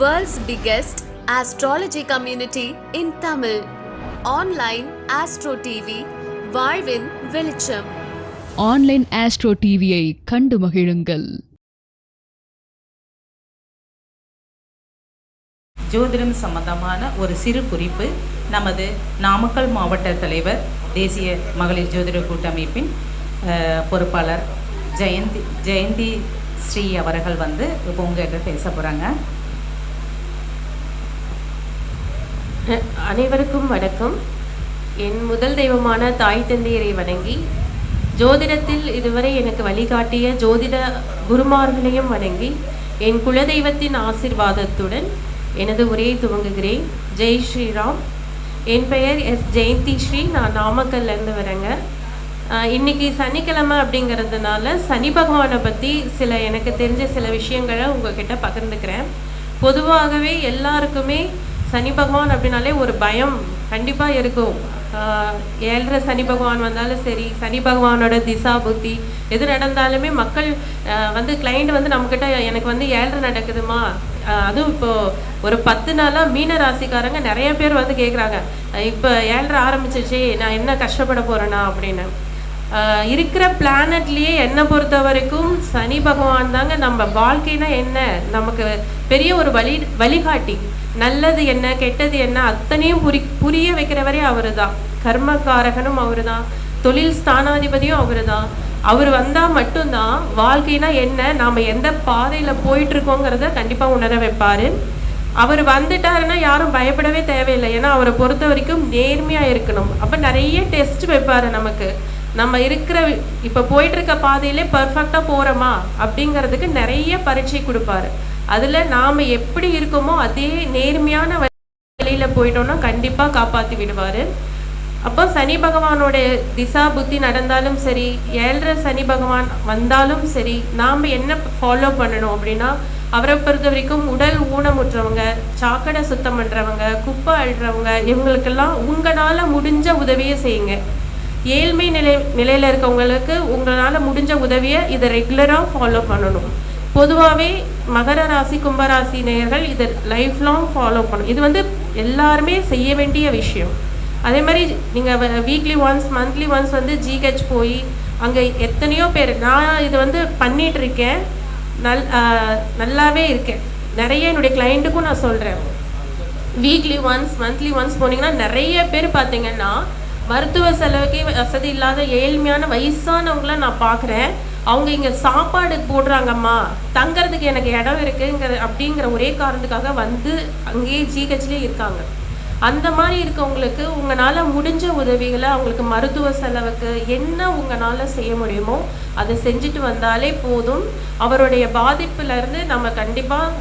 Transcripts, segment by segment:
World's biggest astrology community in Tamil. Online Astro TV, வாழ்வின் வெளிச்சம். Online astro டிவியை கண்டு மகிழுங்கள். ஜோதிடம் சம்பந்தமான ஒரு சிறு குறிப்பு நமது நாமக்கல் மாவட்ட தலைவர் தேசிய மகளிர் ஜோதிட கூட்டமைப்பின் பொறுப்பாளர் ஜெயந்தி ஜெயந்தி ஸ்ரீ அவர்கள் வந்து இப்போ உங்ககிட்ட பேச போகிறாங்க அனைவருக்கும் வணக்கம். என் முதல் தெய்வமான தாய் தந்தையரை வணங்கி ஜோதிடத்தில் இதுவரை எனக்கு வழிகாட்டிய ஜோதிட குருமார்களையும் வணங்கி என் குலதெய்வத்தின் ஆசிர்வாதத்துடன் எனது உரையை துவங்குகிறேன். ஜெய் ஸ்ரீராம். என் பெயர் எஸ். ஜெயந்தி ஸ்ரீ. நான் நாமக்கல்லேருந்து வரேங்க. இன்னைக்கு சனிக்கிழமை அப்படிங்கிறதுனால சனி பகவானை பற்றி சில எனக்கு தெரிஞ்ச சில விஷயங்களை உங்ககிட்ட பகிர்ந்துக்கிறேன். பொதுவாகவே எல்லாருக்குமே சனி பகவான் அப்படின்னாலே ஒரு பயம் கண்டிப்பாக இருக்கும். ஏழரை சனி பகவான் வந்தாலும் சரி சனி பகவானோட திசா புத்தி எது நடந்தாலுமே மக்கள் வந்து கிளைண்ட் வந்து நம்மக்கிட்ட எனக்கு வந்து ஏழரை நடக்குதுமா? அதுவும் இப்போ ஒரு பத்து நாளாக மீன ராசிக்காரங்க நிறைய பேர் வந்து கேட்குறாங்க இப்போ ஏழரை ஆரம்பிச்சிச்சு நான் என்ன கஷ்டப்பட போகிறேன்னா அப்படின்னு. இருக்கிற பிளானட்லேயே என்னை பொறுத்த வரைக்கும் சனி பகவான் தாங்க நம்ம வாழ்க்கைனா என்ன? நமக்கு பெரிய ஒரு வழி வழிகாட்டி. நல்லது என்ன கெட்டது என்ன அத்தனையும் புரி புரிய வைக்கிறவரே அவரு தான் கர்மகாரகனும் அவரு தான் தொழில் ஸ்தானாதிபதியும் அவரு தான் அவர் வந்தால் மட்டும்தான் வாழ்க்கைனா என்ன நாம் எந்த பாதையில் போயிட்டுருக்கோங்கிறத கண்டிப்பாக உணர வைப்பாரு. அவர் வந்துட்டாருன்னா யாரும் பயப்படவே தேவையில்லை. ஏன்னா அவரை பொறுத்த வரைக்கும் நேர்மையாக இருக்கணும். அப்போ நிறைய டெஸ்ட் வைப்பாரு நமக்கு. நம்ம இருக்கிற இப்போ போயிட்டு இருக்க பாதையிலே பர்ஃபெக்டாக போகிறோமா அப்படிங்கிறதுக்கு நிறைய பரீட்சை கொடுப்பாரு. அதில் நாம் எப்படி இருக்கோமோ அதே நேர்மையான வழியில் போயிட்டோம்னா கண்டிப்பாக காப்பாற்றி விடுவார். அப்போ சனி பகவானோட திசா புத்தி நடந்தாலும் சரி ஏழரை சனி பகவான் வந்தாலும் சரி நாம் என்ன ஃபாலோ பண்ணணும் அப்படின்னா அவரை பொறுத்த வரைக்கும் உடல் ஊனமுற்றவங்க சாக்கடை சுத்தம் பண்ணுறவங்க குப்பை அழுறவங்க இவங்களுக்கெல்லாம் உங்களால் முடிஞ்ச உதவியை செய்யுங்க. ஏழ்மை நிலை நிலையில் இருக்கவங்களுக்கு உங்களால் முடிஞ்ச உதவியை இதை ரெகுலராக ஃபாலோ பண்ணணும். பொதுவாகவே மகர ராசி கும்பராசி நேயர்கள் இதை லைஃப் லாங் ஃபாலோ பண்ணணும். இது வந்து எல்லாருமே செய்ய வேண்டிய விஷயம். அதே மாதிரி நீங்கள் வீக்லி ஒன்ஸ் மந்த்லி ஒன்ஸ் வந்து ஜிஹெச் போய் அங்கே எத்தனையோ பேர் நான் இது வந்து பண்ணிகிட்டு இருக்கேன். நல் நல்லாவே இருக்கேன். நிறைய என்னுடைய கிளைண்ட்டுக்கும் நான் சொல்கிறேன் வீக்லி ஒன்ஸ் மந்த்லி ஒன்ஸ் போனீங்கன்னா நிறைய பேர் பார்த்தீங்கன்னா மருத்துவ செலவுக்கே வசதி இல்லாத ஏழ்மையான வயசானவங்கள நான் பார்க்குறேன் அவங்க இங்கே சாப்பாடு போடுறாங்கம்மா. தங்கிறதுக்கு எனக்கு இடம் இருக்குங்கிற அப்படிங்கிற ஒரே காரணத்துக்காக வந்து அங்கேயே ஜிஹெச்லேயே இருக்காங்க. அந்த மாதிரி இருக்கவங்களுக்கு உங்களால் முடிஞ்ச உதவிகளை அவங்களுக்கு மருத்துவ செலவுக்கு என்ன உங்களால் செய்ய முடியுமோ அதை செஞ்சுட்டு வந்தாலே போதும். அவருடைய பாதிப்புலேருந்து நம்ம கண்டிப்பாக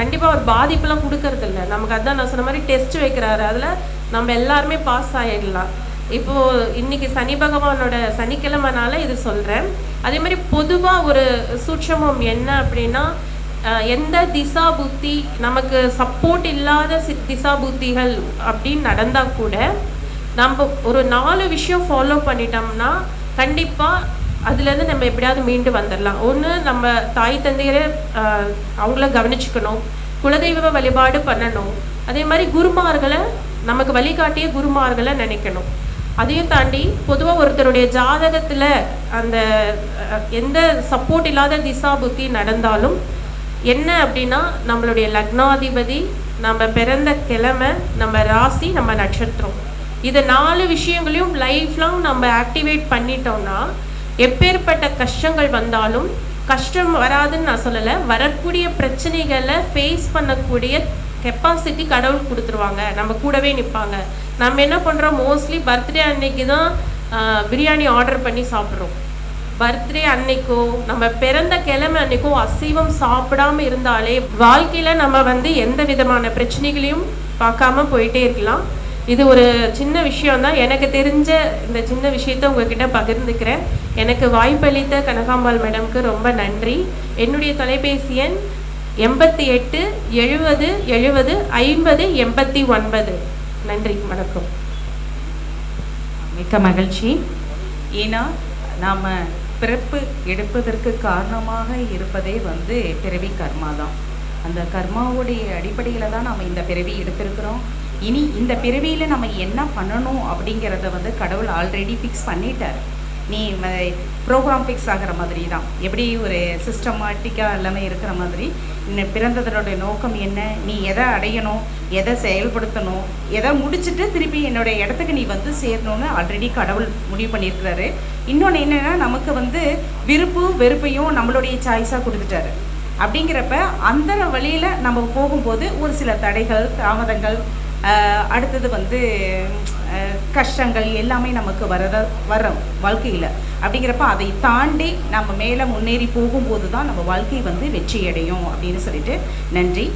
கண்டிப்பாக ஒரு பாதிப்பெல்லாம் கொடுக்கறதில்ல. நமக்கு அதான் நான் சொன்ன மாதிரி டெஸ்ட் வைக்கிறாரு. அதில் நம்ம எல்லாருமே பாஸ் ஆகிடலாம் இப்போ இன்னைக்கு சனி பகவானோட சனிக்கிழமைனால இது சொல்கிறேன் அதே மாதிரி பொதுவாக ஒரு சூட்சமம் என்ன அப்படின்னா எந்த திசா புத்தி நமக்கு சப்போர்ட் இல்லாத திசா புத்திகள் அப்படின்னு நடந்தால் கூட நம்ம ஒரு நாலு விஷயம் ஃபாலோ பண்ணிட்டோம்னா கண்டிப்பாக அதுலேருந்து நம்ம எப்படியாவது மீண்டு வந்துடலாம் ஒன்று நம்ம தாய் தந்தையரை அவங்கள கவனிச்சுக்கணும். குலதெய்வ வழிபாடு பண்ணணும். அதே மாதிரி குருமார்களை நமக்கு வழிகாட்டிய குருமார்களை நினைக்கணும். அதையும் தாண்டி பொதுவாக ஒருத்தருடைய ஜாதகத்தில் அந்த எந்த சப்போர்ட் இல்லாத திசா புத்தி நடந்தாலும் என்ன அப்படின்னா நம்மளுடைய லக்னாதிபதி நம்ம பிறந்த கிழமை நம்ம ராசி நம்ம நட்சத்திரம். இது நாலு விஷயங்களையும் லைஃப் லாங் நம்ம ஆக்டிவேட் பண்ணிட்டோம்னா எப்பேற்பட்ட கஷ்டங்கள் வந்தாலும் கஷ்டம் வராதுன்னு நான் சொல்லலை வரக்கூடிய பிரச்சனைகளை ஃபேஸ் பண்ணக்கூடிய கெப்பாசிட்டி கடவுள் கொடுத்துருவாங்க. நம்ம கூடவே நிற்பாங்க நம்ம என்ன பண்ணுறோம் மோஸ்ட்லி பர்த்டே அன்னைக்கு தான் பிரியாணி ஆர்டர் பண்ணி சாப்பிட்றோம். பர்த்டே அன்னைக்கோ நம்ம பிறந்த கிழமை அன்னைக்கோ அசைவம் சாப்பிடாம இருந்தாலே வாழ்க்கையில நம்ம வந்து எந்த விதமான பிரச்சனைகளையும் பார்க்காம போயிட்டே இருக்கலாம். இது ஒரு சின்ன விஷயம் தான் எனக்கு தெரிஞ்ச இந்த சின்ன விஷயத்த உங்ககிட்ட பகிர்ந்துக்கிறேன். எனக்கு வாய்ப்பளித்த கனகாம்பாள் மேடம்க்கு ரொம்ப நன்றி. என்னுடைய தொலைபேசி எண் எண்பத்தி எட்டு எழுபது எழுபது ஐம்பது எண்பத்தி ஒன்பது. நன்றி வணக்கம். மிக்க மகிழ்ச்சி. ஏன்னா நாம் பிறப்பு எடுப்பதற்கு காரணமாக இருப்பதே வந்து பிறவி கர்மா தான். அந்த கர்மாவுடைய அடிப்படையில் தான் நம்ம இந்த பிறவி எடுத்திருக்கிறோம். இனி இந்த பிறவியில் நம்ம என்ன பண்ணணும் அப்படிங்கிறத வந்து கடவுள் ஆல்ரெடி ஃபிக்ஸ் பண்ணிட்டார். நீ ப்ரோக்ராம் ஃபிக்ஸ் ஆகிற மாதிரி தான் எப்படி ஒரு சிஸ்டமேட்டிக்காக எல்லாமே இருக்கிற மாதிரி இன்னும் பிறந்ததனுடைய நோக்கம் என்ன? நீ எதை அடையணும்? எதை செயல்படுத்தணும்? எதை முடிச்சுட்டு திருப்பி என்னுடைய இடத்துக்கு நீ வந்து சேரணும்னு ஆல்ரெடி கடவுள் முடிவு பண்ணியிருக்கிறாரு. இன்னொன்று என்னென்னா நமக்கு வந்து விருப்பு வெறுப்பையும் நம்மளுடைய சாய்ஸாக கொடுத்துட்டாரு. அப்படிங்கிறப்ப அந்த வழியில் நம்ம போகும்போது ஒரு சில தடைகள் தாமதங்கள் அடுத்தது வந்து கஷ்டங்கள் எல்லாமே நமக்கு வரத வரும் வாழ்க்கையில். அப்படிங்கிறப்ப அதை தாண்டி நம்ம மேலே முன்னேறி போகும்போது தான் நம்ம வாழ்க்கை வந்து வெற்றி அடையும் அப்படின்னு சொல்லிட்டு நன்றி.